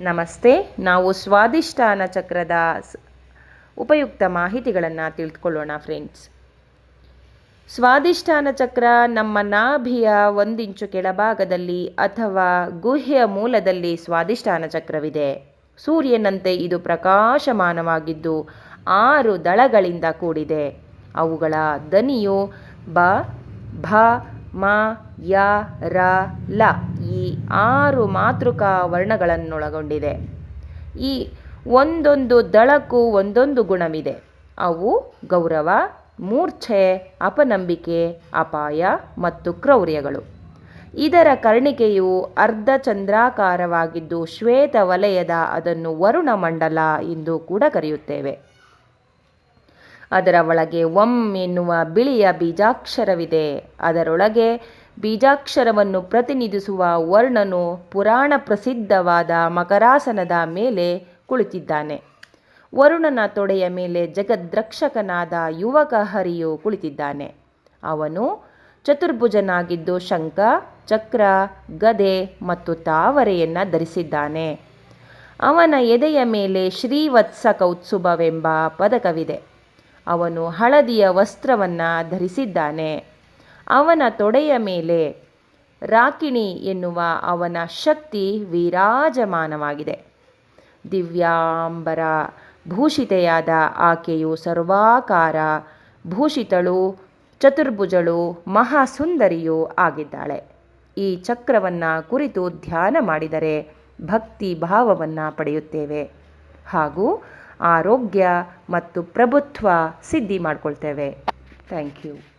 ನಮಸ್ತೆ. ನಾವು ಸ್ವಾದಿಷ್ಟಾನ ಚಕ್ರದ ಉಪಯುಕ್ತ ಮಾಹಿತಿಗಳನ್ನು ತಿಳಿದುಕೊಳ್ಳೋಣ ಫ್ರೆಂಡ್ಸ್ ಸ್ವಾದಿಷ್ಠಾನ ಚಕ್ರ ನಮ್ಮ ನಾಭಿಯ ಒಂದಿಂಚು ಕೆಳಭಾಗದಲ್ಲಿ ಅಥವಾ ಗುಹ್ಯ ಮೂಲದಲ್ಲಿ ಸ್ವಾದಿಷ್ಠಾನ ಚಕ್ರವಿದೆ. ಸೂರ್ಯನಂತೆ ಇದು ಪ್ರಕಾಶಮಾನವಾಗಿದ್ದು ಆರು ದಳಗಳಿಂದ ಕೂಡಿದೆ. ಅವುಗಳ ದನಿಯು ಬ, ಭ ಮ, ಯ, ರ, ಲ ಈ ಆರು ಮಾತೃಕಾ ವರ್ಣಗಳನ್ನೊಳಗೊಂಡಿದೆ ಈ ಒಂದೊಂದು ದಳಕ್ಕೂ ಒಂದೊಂದು ಗುಣವಿದೆ. ಅವು ಗೌರವ, ಮೂರ್ಛೆ, ಅಪನಂಬಿಕೆ, ಅಪಾಯ ಮತ್ತು ಕ್ರೌರ್ಯಗಳು. ಇದರ ಕರ್ಣಿಕೆಯು ಅರ್ಧ ಚಂದ್ರಾಕಾರವಾಗಿದ್ದು ಶ್ವೇತ ವಲಯದ ಅದನ್ನು ವರುಣ ಮಂಡಲ ಎಂದು ಕೂಡ ಕರೆಯುತ್ತೇವೆ. ಅದರ ಒಳಗೆ ಒಂ ಎನ್ನುವ ಬಿಳಿಯ ಬೀಜಾಕ್ಷರವಿದೆ. ಅದರೊಳಗೆ ಬೀಜಾಕ್ಷರವನ್ನು ಪ್ರತಿನಿಧಿಸುವ ವರ್ಣನು ಪುರಾಣ ಪ್ರಸಿದ್ಧವಾದ ಮಕರಾಸನದ ಮೇಲೆ ಕುಳಿತಿದ್ದಾನೆ. ವರುಣನ ತೊಡೆಯ ಮೇಲೆ ಜಗದ್ರಕ್ಷಕನಾದ ಯುವಕ ಹರಿಯು ಕುಳಿತಿದ್ದಾನೆ. ಅವನು ಚತುರ್ಭುಜನಾಗಿದ್ದು ಶಂಖ, ಚಕ್ರ, ಗದೆ ಮತ್ತು ತಾವರೆಯನ್ನು ಧರಿಸಿದ್ದಾನೆ. ಅವನ ಎದೆಯ ಮೇಲೆ ಶ್ರೀವತ್ಸ ಕೌತ್ಸುಭವೆಂಬ ಪದಕವಿದೆ. ಅವನು ಹಳದಿಯ ವಸ್ತ್ರವನ್ನು ಧರಿಸಿದ್ದಾನೆ. ಅವನ ತೊಡೆಯ ಮೇಲೆ ರಾಕಿಣಿ ಎನ್ನುವ ಅವನ ಶಕ್ತಿ ವಿರಾಜಮಾನವಾಗಿದೆ. ದಿವ್ಯಾಂಬರ ಭೂಷಿತೆಯಾದ ಆಕೆಯು ಸರ್ವಾಕಾರ ಭೂಷಿತಳು, ಚತುರ್ಭುಜಳು, ಮಹಾಸುಂದರಿಯೂ ಆಗಿದ್ದಾಳೆ. ಈ ಚಕ್ರವನ್ನು ಕುರಿತು ಧ್ಯಾನ ಮಾಡಿದರೆ ಭಕ್ತಿ ಭಾವವನ್ನು ಪಡೆಯುತ್ತೇವೆ. ಹಾಗೂ ಆರೋಗ್ಯ ಮತ್ತು ಪ್ರಭುತ್ವ ಸಿದ್ಧಿ ಮಾಡ್ಕೊಳ್ತೇವೆ. Thank you